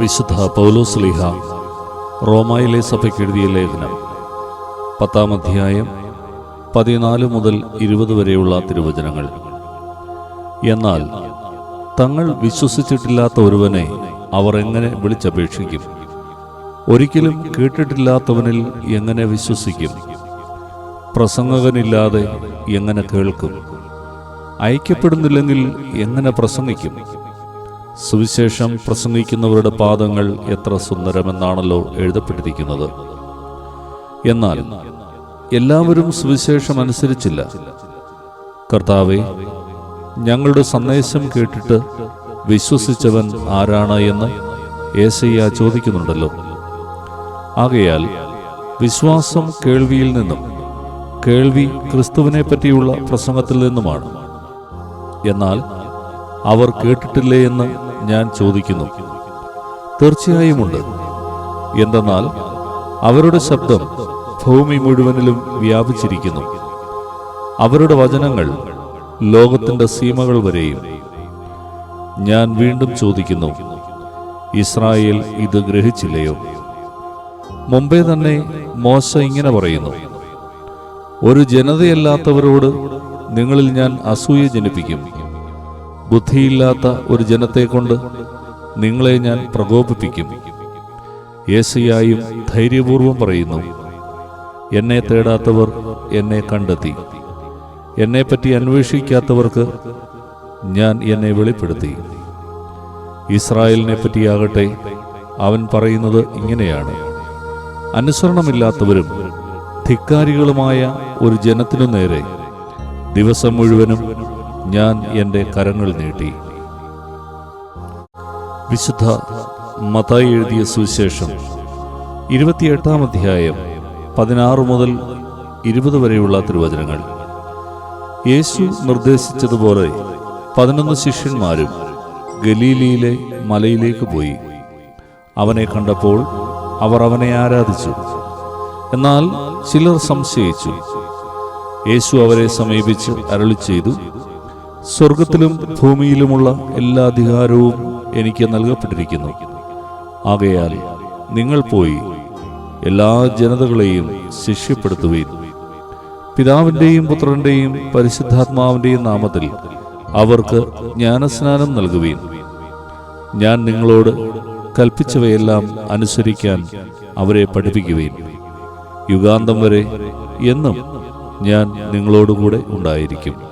വിശുദ്ധ പൗലോസ് പൗലോസ്ലിഹ റോമായിലെ സഭയ്ക്ക് എഴുതിയ ലേഖനം. പത്താം അധ്യായം പതിനാല് മുതൽ ഇരുപത് വരെയുള്ള തിരുവചനങ്ങൾ. എന്നാൽ തങ്ങൾ വിശ്വസിച്ചിട്ടില്ലാത്ത ഒരുവനെ അവർ എങ്ങനെ വിളിച്ചപേക്ഷിക്കും? ഒരിക്കലും കേട്ടിട്ടില്ലാത്തവനിൽ എങ്ങനെ വിശ്വസിക്കും? പ്രസംഗകനില്ലാതെ എങ്ങനെ കേൾക്കും? ഐക്യപ്പെടുന്നില്ലെങ്കിൽ എങ്ങനെ പ്രസംഗിക്കും? സുവിശേഷം പ്രസംഗിക്കുന്നവരുടെ പാദങ്ങൾ എത്ര സുന്ദരമെന്നാണല്ലോ എഴുതപ്പെട്ടിരിക്കുന്നത്. എന്നാൽ എല്ലാവരും സുവിശേഷം അനുസരിച്ചില്ല. കർത്താവെ ഞങ്ങളുടെ സന്ദേശം കേട്ടിട്ട് വിശ്വസിച്ചവൻ ആരാണ് എന്ന് ഏസയ്യ ചോദിക്കുന്നുണ്ടല്ലോ. ആകയാൽ വിശ്വാസം കേൾവിയിൽ നിന്നും കേൾവി ക്രിസ്തുവിനെ പറ്റിയുള്ള പ്രസംഗത്തിൽ നിന്നുമാണ്. എന്നാൽ അവർ കേട്ടിട്ടില്ലേ എന്ന് ഞാൻ ചോദിക്കുന്നു. തീർച്ചയായുമുണ്ട്. എന്തെന്നാൽ അവരുടെ ശബ്ദം ഭൂമി മുഴുവനിലും വ്യാപിച്ചിരിക്കുന്നു. അവരുടെ വചനങ്ങൾ ലോകത്തിന്റെ സീമകൾ വരെയും. ഞാൻ വീണ്ടും ചോദിക്കുന്നു ഇസ്രായേൽ ഇത് ഗ്രഹിച്ചില്ലയോ? മുമ്പേ തന്നെ മോശ ഇങ്ങനെ പറയുന്നു ഒരു ജനതയല്ലാത്തവരോട് നിങ്ങളിൽ ഞാൻ അസൂയ ജനിപ്പിക്കും. ബുദ്ധിയില്ലാത്ത ഒരു ജനത്തെ കൊണ്ട് നിങ്ങളെ ഞാൻ പ്രകോപിപ്പിക്കും. യേശയായും ധൈര്യപൂർവം പറയുന്നു എന്നെ തേടാത്തവർ എന്നെ കണ്ടെത്തി. എന്നെപ്പറ്റി അന്വേഷിക്കാത്തവർക്ക് ഞാൻ എന്നെ വെളിപ്പെടുത്തി. ഇസ്രായേലിനെ പറ്റിയാകട്ടെ അവൻ പറയുന്നത് ഇങ്ങനെയാണ്. അനുസരണമില്ലാത്തവരും ധിക്കാരികളുമായ ഒരു ജനത്തിനു നേരെ ദിവസം മുഴുവനും ഞാൻ എന്റെ കരങ്ങൾ നീട്ടി. വിശുദ്ധ മതായി എഴുതിയ സുവിശേഷം ഇരുപത്തിയെട്ടാം അധ്യായം പതിനാറ് മുതൽ ഇരുപത് വരെയുള്ള തിരുവചനങ്ങൾ. യേശു നിർദ്ദേശിച്ചതുപോലെ പതിനൊന്ന് ശിഷ്യന്മാരും ഗലീലിയിലെ മലയിലേക്ക് പോയി. അവനെ കണ്ടപ്പോൾ അവർ അവനെ ആരാധിച്ചു. എന്നാൽ ചിലർ സംശയിച്ചു. യേശു അവരെ സമീപിച്ച് അരളി ചെയ്തു സ്വർഗത്തിലും ഭൂമിയിലുമുള്ള എല്ലാ അധികാരവും എനിക്ക് നൽകപ്പെട്ടിരിക്കുന്നു. ആകയാൽ നിങ്ങൾ പോയി എല്ലാ ജനതകളെയും ശിഷ്യപ്പെടുത്തുകയും പിതാവിന്റെയും പുത്രന്റെയും പരിശുദ്ധാത്മാവിന്റെയും നാമത്തിൽ അവർക്ക് ജ്ഞാനസ്നാനം നൽകുകയും ഞാൻ നിങ്ങളോട് കൽപ്പിച്ചവയെല്ലാം അനുസരിക്കാൻ അവരെ പഠിപ്പിക്കുകയും യുഗാന്തം വരെ എന്നും ഞാൻ നിങ്ങളോടുകൂടെ ഉണ്ടായിരിക്കും.